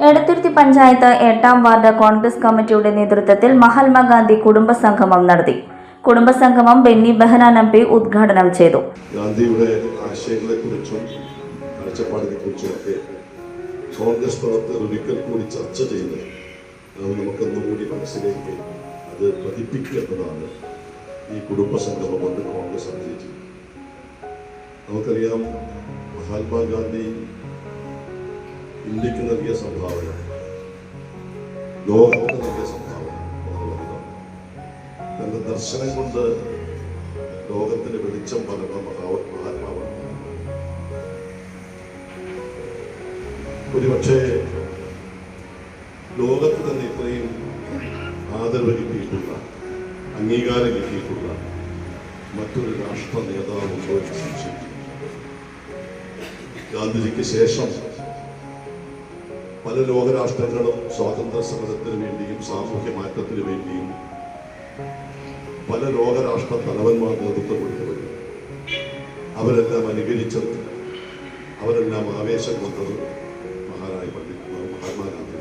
എടത്തുരുത്തി പഞ്ചായത്ത് എട്ടാം വാർഡ് കോൺഗ്രസ് കമ്മിറ്റിയുടെ നേതൃത്വത്തിൽ മഹാത്മാഗാന്ധി കുടുംബസംഗമം നടത്തി. കുടുംബ സംഗമം ബെന്നി ബെഹനാൻ എം പി ഉദ്ഘാടനം ചെയ്തു. ഗാന്ധിയുടെ ആശയങ്ങളെക്കുറിച്ചും കാഴ്ചപ്പാടിനെക്കുറിച്ചും ഒക്കെ കോൺഗ്രസ് പ്രവർത്തകർ കൂടി ചർച്ച ചെയ്ത് അത് നമുക്കൊന്നും കൂടി മനസ്സിലേക്ക് അത് പതിപ്പിക്കേണ്ടതാണ് ഈ കുടുംബ സംഗമം കൊണ്ട് കോൺഗ്രസ് ആഗ്രഹിച്ചത് നമുക്കറിയാം മഹാത്മാഗാന്ധി ഇന്ത്യയ്ക്ക് നൽകിയ സംഭാവന ലോകത്തിന് നൽകിയ സംഭാവന തന്റെ ദർശനം കൊണ്ട് ലോകത്തിന് വെളിച്ചം പകർന്ന മഹാ മഹാത്മാവാണ്. ഒരുപക്ഷെ ലോകത്ത് തന്നെ ഇത്രയും ആദരവ് കിട്ടിയിട്ടുള്ള അംഗീകാരം കിട്ടിയിട്ടുള്ള മറ്റൊരു രാഷ്ട്ര നേതാവുണ്ടോ എന്ന് സംശയിക്കുന്നു ഗാന്ധിജിക്ക് ശേഷം പല ലോകരാഷ്ട്രങ്ങളും സ്വാതന്ത്ര്യ സമരത്തിന് വേണ്ടിയും സാമൂഹ്യ മാറ്റത്തിന് വേണ്ടിയും പല ലോകരാഷ്ട്ര തലവന്മാർ നേതൃത്വം കൊടുത്തവരും അവരെല്ലാം അനുകരിച്ചത് അവരെല്ലാം ആവേശം കൊണ്ടത് മഹാനായ പണ്ഡിറ്റ് മഹാത്മാഗാന്ധി.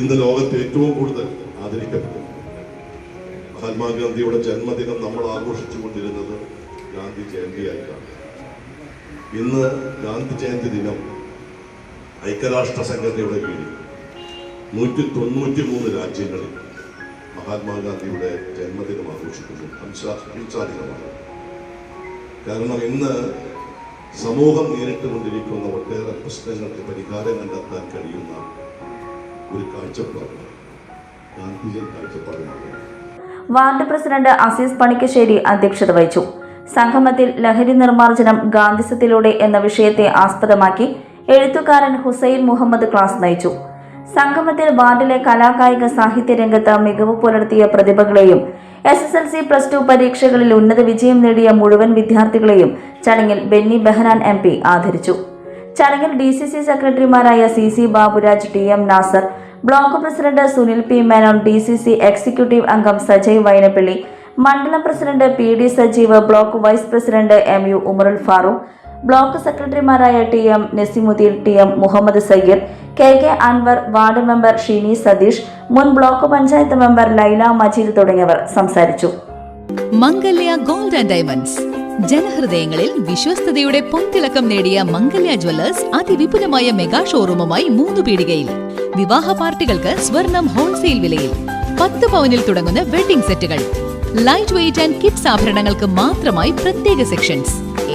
ഇന്ന് ലോകത്ത് ഏറ്റവും കൂടുതൽ ആദരിക്കപ്പെടുന്നു മഹാത്മാഗാന്ധിയുടെ ജന്മദിനം നമ്മൾ ആഘോഷിച്ചുകൊണ്ടിരുന്നത് ഗാന്ധി ജയന്തിയായിട്ടാണ്. ഇന്ന് ഗാന്ധി ജയന്തി ദിനം ഐക്യരാഷ്ട്ര സംഘടനയുടെ കീഴിൽ നൂറ്റി തൊണ്ണൂറ്റി മൂന്ന് രാജ്യങ്ങളിൽ മഹാത്മാഗാന്ധിയുടെ ജന്മദിനം ആഘോഷിക്കുന്നു. ദിനമാണ് കാരണം ഇന്ന് സമൂഹം നേരിട്ടുകൊണ്ടിരിക്കുന്ന ഒട്ടേറെ പ്രശ്നങ്ങൾക്ക് പരിഹാരം കണ്ടെത്താൻ കഴിയുന്ന ഒരു കാഴ്ചപ്പാടാണ്. ഗാന്ധിജൻ കാഴ്ചപ്പാടിനാണ് വാർഡ് പ്രസിഡന്റ് അസീസ് പണിക്കശ്ശേരി അധ്യക്ഷത വഹിച്ചു. സംഗമത്തിൽ ലഹരി നിർമ്മാർജനം ഗാന്ധിസത്തിലൂടെ എന്ന വിഷയത്തെ ആസ്പദമാക്കി എഴുത്തുകാരൻ ഹുസൈൻ മുഹമ്മദ് ക്ലാസ് നയിച്ചു. സംഗമത്തിൽ വാർഡിലെ കലാകായിക സാഹിത്യ രംഗത്ത് മികവ് പുലർത്തിയ പ്രതിഭകളെയും S S L C plus two പരീക്ഷകളിൽ ഉന്നത വിജയം നേടിയ മുഴുവൻ വിദ്യാർത്ഥികളെയും ചടങ്ങിൽ ബെന്നി ബെഹനാൻ എം പി ആദരിച്ചു. ചടങ്ങിൽ ഡി സി സി സെക്രട്ടറിമാരായ C C Baburaj T M Nasar block president Sunil P Menon D C C executive അംഗം സജയ് വൈനപ്പള്ളി മണ്ഡലം president P D Sajeev block vice president M U Umarul Farooq block സെക്രട്ടറിമാരായ T M Naseemuddeen T M Muhammad Sayyid K K Anwar ward member Sheeni Satheesh മുൻ block panchayat member Laila Majeed തുടങ്ങിയവർ സംസാരിച്ചു. Mangalya gold and diamonds. ജനഹൃദയങ്ങളിൽ വിശ്വസ്തയുടെ പൊൻതിളക്കം നേടിയ മംഗല്യ Jewellers അതിവിപുലമായ mega ഷോറൂമുമായി മൂന്ന് പീടികയിൽ. വിവാഹ പാർട്ടികൾക്ക് സ്വർണം ഹോൾസെയിൽ വിലയിൽ. പത്ത് പവനിൽ തുടങ്ങുന്ന വെഡിംഗ് സെറ്റുകൾ. ലൈറ്റ് വെയിറ്റ് ആൻഡ് കിഡ്സ് ആഭരണങ്ങൾക്ക് മാത്രമായി പ്രത്യേക സെക്ഷൻസ്.